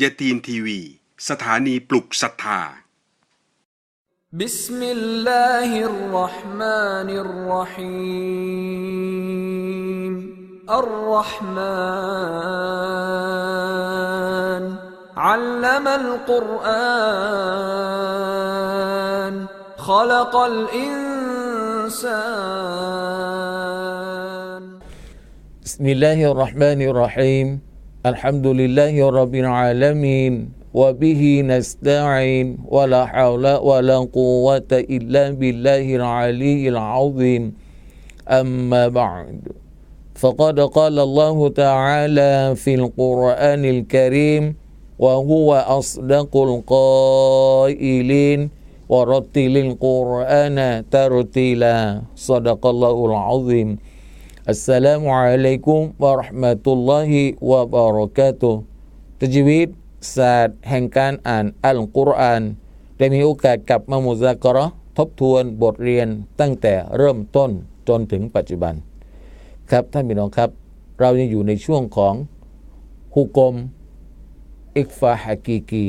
ยาตีนทีวี สถานีปลุกศรัทธา بسم الله الرحمن الرحيم الرحمن علم القرآن خلق الإنسان بسم الله الرحمن الرحيم الحمد لله رب العالمين وبه نستعين ولا حول ولا قوة إلا بالله العلي العظيم. أما بعد فقد قال الله تعالى في القرآن الكريم وهو أصدق القائلين. ورتل القرآن ترتيلا. صدق الله العظيم. อัสสลามุอะลัยกุมวะเราะห์มะตุลลอฮิวะบะเราะกาตุตะจวีดศาสตร์แห่งการอ่านอัลกุรอานได้มีโอกาสกลับมามุซากะราะห์ทบทวนบทเรียนตั้งแต่เริ่มต้นจนถึงปัจจุบัน ครับท่านพี่น้องครับ เรายังอยู่ในช่วงของฮุกมอิกฟาฮะกีกี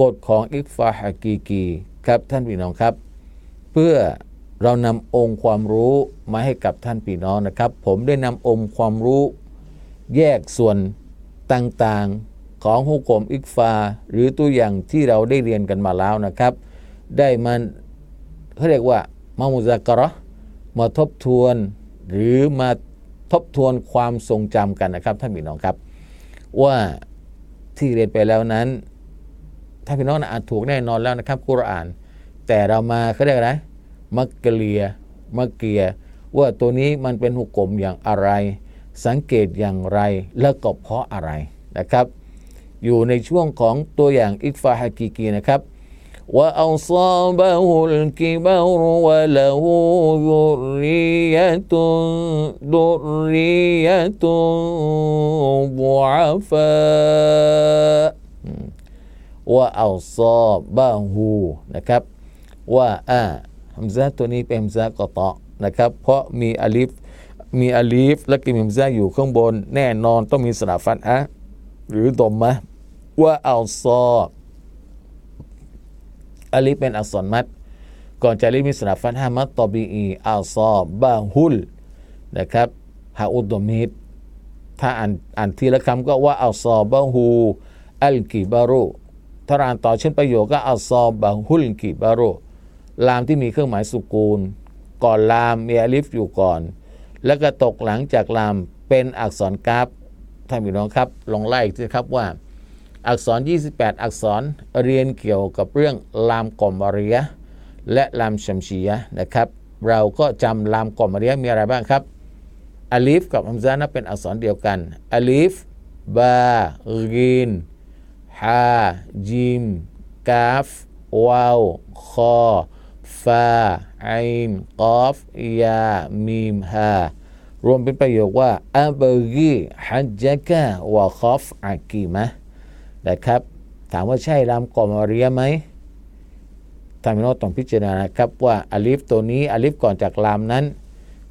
กฎของอิกฟาฮะกีกีครับท่านพี่น้องครับ เพื่อ เรานำองค์ความรู้มาให้กับท่านพี่น้องนะครับ ผมได้นำองค์ความรู้ แยกส่วนต่างๆของฮุกกลมอิกฟา หรือตัวอย่างที่เราได้เรียนกันมาแล้วนะครับ ได้มันเขาเรียกว่ามามุซากะเราะห์มาทบทวนหรือมาทบทวนความทรงจำกันนะครับท่านพี่น้องครับ ว่าที่เรียนไปแล้วนั้นท่านพี่น้องอาจถูกแน่นอนแล้วนะครับกุรอาน แต่เรามาเขาเรียกอะไร มักเกลียมักเกีย ว่าตัวนี้มันเป็นหุกกลมอย่างอะไร สังเกตอย่างไรและก็เพราะอะไรนะครับ อยู่ในช่วงของตัวอย่างอิกฟาฮากีกีนะครับว่าอัลซาบะฮุลกิบารุวะละหูดุริยะตุดุริยะตุบุอาฟาว่าอัลซาบะฮูนะครับว่าอ่า ฮัมซาตัวนี้เป็นฮัมซากอตะนะครับ เพราะมีอาลิฟมีอาลิฟและก็มีฮัมซาอยู่ข้างบน แน่นอนต้องมีสระฟันอะหรือดมมะว่าอัลซออาลิฟเป็นอักษรมัดก่อนจะลิฟมีสระฟันฮามัตตอบีอีอัลซอบาฮุลนะครับฮาอุดดมิดถ้าอ่านอ่านทีละคำก็ว่าอัลซอบาฮูอัลกิบารุถ้าอ่านต่อเช่นประโยคก็อัลซอบาฮุลกิบารุ ลามที่มีเครื่องหมายสุกูล ก่อนลามมีอลิฟอยู่ก่อน แล้วก็ตกหลังจากลามเป็นอักษรกราฟท่านพี่น้องครับ ลองไล่สิครับว่า อักษร 28 อักษรเรียนเกี่ยวกับเรื่องลามกอมอาริยะและลามชัมชียะนะครับ เราก็จำลามกอมอาริยะมีอะไรบ้างครับอลิฟกับฮัมซานะเป็นอักษรเดียวกันอลิฟบากินฮาจิมกาฟวาวคอ ฟาอินกอฟยามีมฮารวมเป็นประโยคว่าอับกีฮัจจกะวะคอฟอากีมะนะครับ ถามว่าใช่ลามกอมอาริยไหมท่านพี่น้องต้องพิจารณานะครับว่าอาลิฟตัวนี้อาลิฟก่อนจากลามนั้น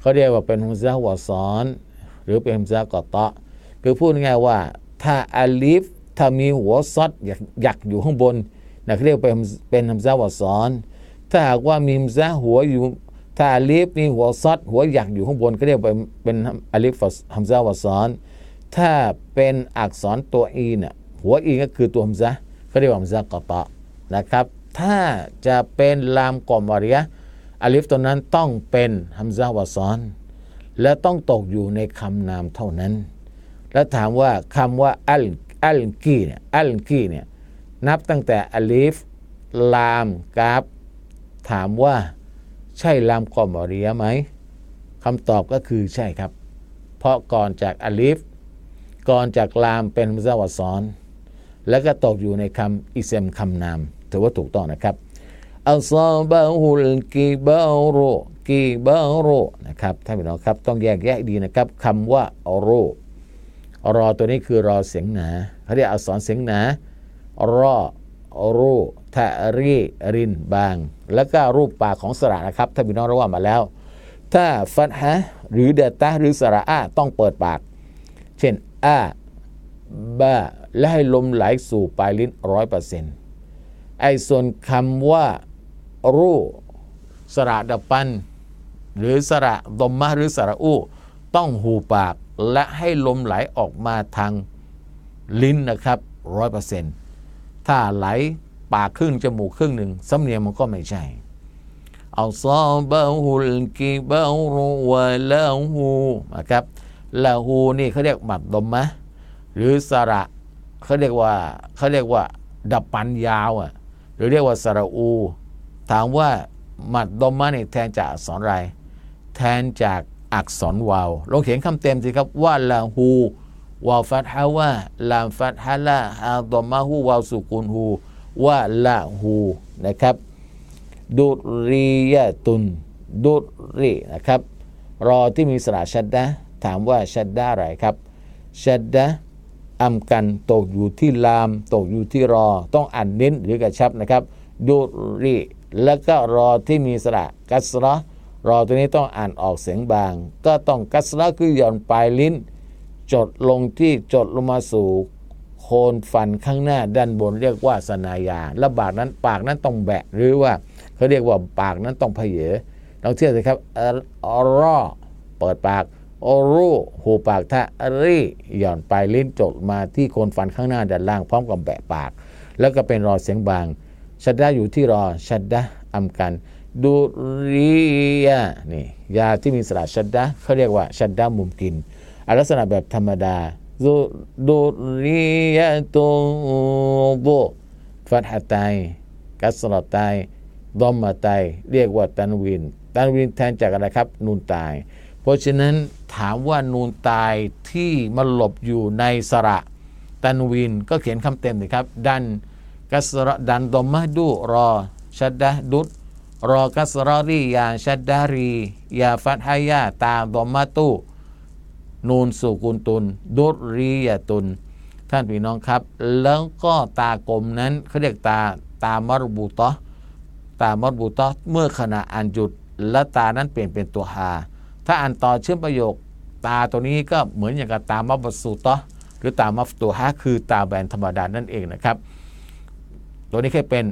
เขาเรียกว่าเป็นฮุมซะหัวซ้อน หรือเป็นฮุมซะกอตะคือพูดง่ายว่า ถ้าอาลิฟถ้ามีหัวซอดอยากอยู่ข้างบนนะเขาเรียกเป็นเป็นฮัมซะหัวซ้อน ถ้าหากว่ามีฮัมซะหัวอยู่ถ้าอาลิฟมีหัวซอดหัวหยักอยู่ข้างบนก็เรียกเป็นเป็นอาลิฟฮัมซะหัวซอนถ้าเป็นอักษรตัวอีเนี่ยหัวอีก็คือตัวฮัมซะเขาเรียกว่าฮัมซะกอตะนะครับ ถ้าจะเป็นลามกอมวาริยะอาลิฟตัวนั้นต้องเป็นฮัมซะหัวซอนและต้องตกอยู่ในคำนามเท่านั้น แล้วถามว่าคำว่าอัลอัลกีเนี่ยอัลกีเนี่ยนับตั้งแต่อลิฟลามกราฟ ถามว่าใช่ลามกอมอริยะไหมคำตอบก็คือใช่ครับ เพราะก่อนจากอลิฟ ก่อนจากลามเป็นมุซาวซอน แล้วก็ตกอยู่ในคำอิเซมคำนาม ถือว่าถูกต้องนะครับอัลซาบะฮุลกิบาโรกิบาโรนะครับท่านผู้ชมครับต้องแยกแยะดีนะครับคำว่าโรรอตัวนี้คือรอเสียงหนาเขาเรียกอักษรเสียงหนารอโร ทะรีรินบาง แล้วก็รูปปากของสระนะครับ ถ้าพี่น้องรู้ว่ามาแล้ว ถ้าฟัตฮะหรือเดตะหรือสระอาต้องเปิดปาก เช่นอาบะและให้ลมไหลสู่ปลายลิ้นร้อยเปอร์เซ็นต์ไอ้ส่วนคำว่ารูสระดับปัน หรือสระดมมะหรือสระอู้ต้องหูปากและให้ลมไหลออกมาทางลิ้นนะครับร้อยเปอร์เซ็นต์ถ้าไหล ปากครึ่งจมูกครึ่งหนึ่งสำเนียงมันก็ไม่ใช่อัลซาบะฮุลกิบารุวะลาหูนะครับลาหูนี่เขาเรียกหมัดดมมะหรือสระเขาเรียกว่าเขาเรียกว่า ดับปันยาวอะหรือเรียกว่าสระอู ถามว่าหมัดดมมะนี่แทนจากอักษรอะไร แทนจากอักษรวาวลองเขียนคำเต็มสิครับว่าลาหูวาวฟัตฮะว่าลามฟัตฮะละฮาดอมะฮูวาวสุกุนฮู ว่าละหูนะครับ ดุริยะตุน ดุรินะครับ รอที่มีสระชัดดะถามว่าชัดดะอะไรครับ ชัดดะอัมกันตกอยู่ที่ลาม ตกอยู่ที่รอ ต้องอ่านเน้นหรือกระชับนะครับ ดุริแล้วก็รอที่มีสระกัสระรอตัวนี้ต้องอ่านออกเสียงบาง ก็ต้องกัสระคือหย่อนปลายลิ้น จดลงที่จดลงมาสู่ โคนฟันข้างหน้าด้านบนเรียกว่าสนายา และปากนั้นปากนั้นต้องแบะ หรือว่าเขาเรียกว่าปากนั้นต้องเพเยลองเทียบสิครับออรอเปิดปากโอรูหูปากถ้ารีหย่อนปลายลิ้นจดมาที่โคนฟันข้างหน้าด้านล่างพร้อมกับแบะปาก แล้วก็เป็นรอเสียงบางชัดดาอยู่ที่รอชัดดาอัมกันดุริยะนี่ยาที่มีสระชัดดาเขาเรียกว่าชัดดามุมกินลักษณะแบบธรรมดา ดุดุริยะตุบุฟัตฮะไตกัสรไตดอมมาไตเรียกว่าตันวิน ตันวินแทนจากอะไรครับ นูนตาย เพราะฉะนั้นถามว่านูนตายที่มันหลบอยู่ในสระตันวินก็เขียนคำเต็มเลยครับ ดันกัสรดันดอมมาดูรอชัดดะดุดรอกัสรอรียาชัดดารียาฟัตฮายาตาดอมมาตู นูนสุกุลตุนดุริยตุน ท่านพี่น้องครับ แล้วก็ตากลมนั้นเขาเรียกตาตามรบูตอตามรบูตอเมื่อขณะอ่านหยุดและตานั้นเปลี่ยนเป็นตัวฮาถ้าอ่านต่อเชื่อมประโยค ตาตัวนี้ก็เหมือนอย่างกับตามับสูตอหรือตามัฟตัวฮาคือตาแบนธรรมดานั่นเองนะครับ ตัวนี้แค่เป็น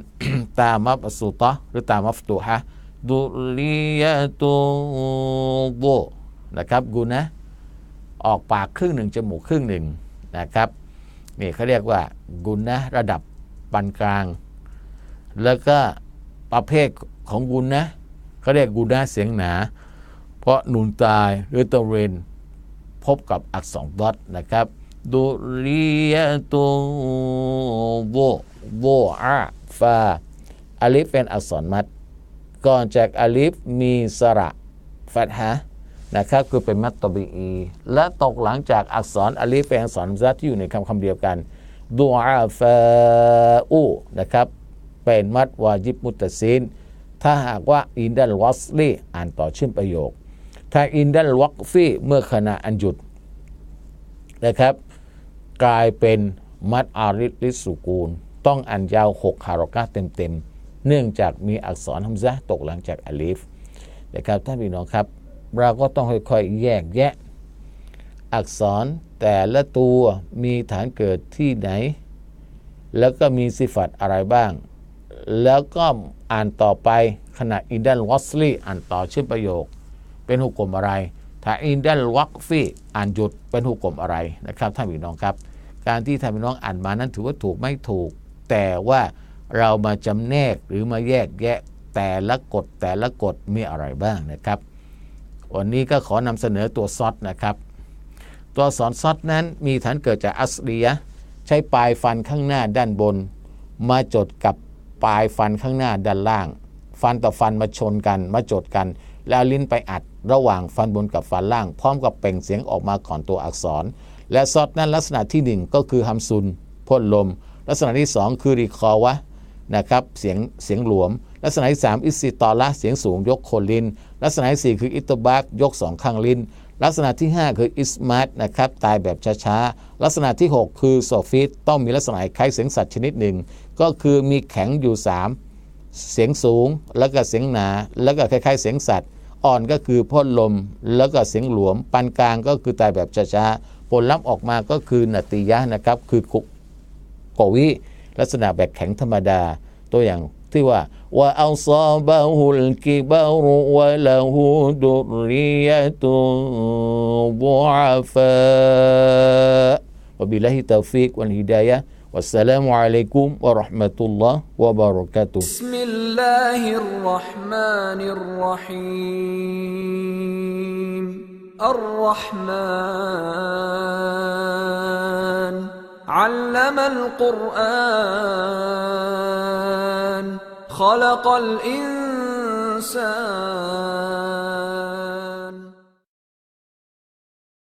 ตามับสูตอหรือตามัฟตัวฮาดุริยตุโบนะครับกูนะ ออกปากครึ่งหนึ่งจมูกครึ่งหนึ่งนะครับนี่เขาเรียกว่ากุณนะระดับปานกลาง แล้วก็ประเภทของกุณนะเขาเรียกกุณนะเสียงหนา เพราะนูนตายหรือตะเรนพบกับอักษรดอทนะครับดุริยตุโวโวอาฟาอาลิฟเป็นอักษรมัดก่อนจากอาลิฟมีสระฟัตฮะ นะครับคือเป็นมัตตบีอีและตกหลังจากอักษรอลีฟเป็นอักษรซัดที่อยู่ในคำคำเดียวกันดูอาฟาอูนะครับเป็นมัดวาจิบมุตซินถ้าหากว่าอินดัลวัสลีอ่านต่อชื่อประโยค ถ้าอินดัลวักฟีเมื่อขณะอันหยุดนะครับ กลายเป็นมัดอาริลิสุกูล ต้องอ่านยาว6คารอกาเต็มๆ เนื่องจากมีอักษรฮัมซะตกหลังจากอลีฟนะครับท่านพี่น้องครับ เราก็ต้องค่อยๆแยกแยะ อักษรแต่ละตัวมีฐานเกิดที่ไหน แล้วก็มีสิฟัตอะไรบ้าง แล้วก็อ่านต่อไปขณะอินดัลวัสลีอ่านต่อชื่อประโยค เป็นหุกกลมอะไรถ้าอินดัลวักฟีอ่านหยุดเป็นหุกกลมอะไรนะครับท่านพี่น้องครับ การที่ท่านพี่น้องอ่านมานั้นถือว่าถูกไม่ถูก แต่ว่าเรามาจำแนกหรือมาแยกแยะแต่ละกฎแต่ละกฎมีอะไรบ้างนะครับ วันนี้ก็ขอนำเสนอตัวซอดนะครับ ตัวสอนซอดนั้นมีฐานเกิดจากอัสลียใช้ปลายฟันข้างหน้าด้านบน มาจดกับปลายฟันข้างหน้าด้านล่าง ฟันต่อฟันมาชนกันมาจดกัน แล้วลิ้นไปอัดระหว่างฟันบนกับฟันล่าง พร้อมกับเปล่งเสียงออกมาก่อนตัวอักษร และซอดนั้นลักษณะที่หนึ่งก็คือฮัมซุนพ่นลม ลักษณะที่สองคือรีคอวะนะครับเสียงเสียงหลวม ลักษณะที่3อิสิตอละเสียงสูงยกโคนลิ้น ลักษณะที่4คืออิตบักยกสองข้างลิ้น ลักษณะที่ 5 คืออิสมาตนะครับตายแบบช้าๆ ลักษณะที่ 6 คือโซฟิตต้องมีลักษณะคล้ายเสียงสัตว์ชนิดหนึ่ง ก็คือมีแข็งอยู่ 3 เสียงสูง แล้วก็เสียงหนา แล้วก็คล้ายๆ เสียงสัตว์ อ่อนก็คือพ่นลม แล้วก็เสียงหลวม ปานกลางก็คือตายแบบช้าๆผลลัพธ์ออกมาก็คือนัติยะนะครับคือกุกวิลักษณะแบบแข็งธรรมดาตัวอย่าง التواء وأصابه الكبر وله ذرية ضعفاء. وبالله التوفيق والهداية. والسلام عليكم ورحمة الله وبركاته. بسم الله الرحمن الرحيم. الرحمن علم القرآن. الرحمن خلق الإنسان.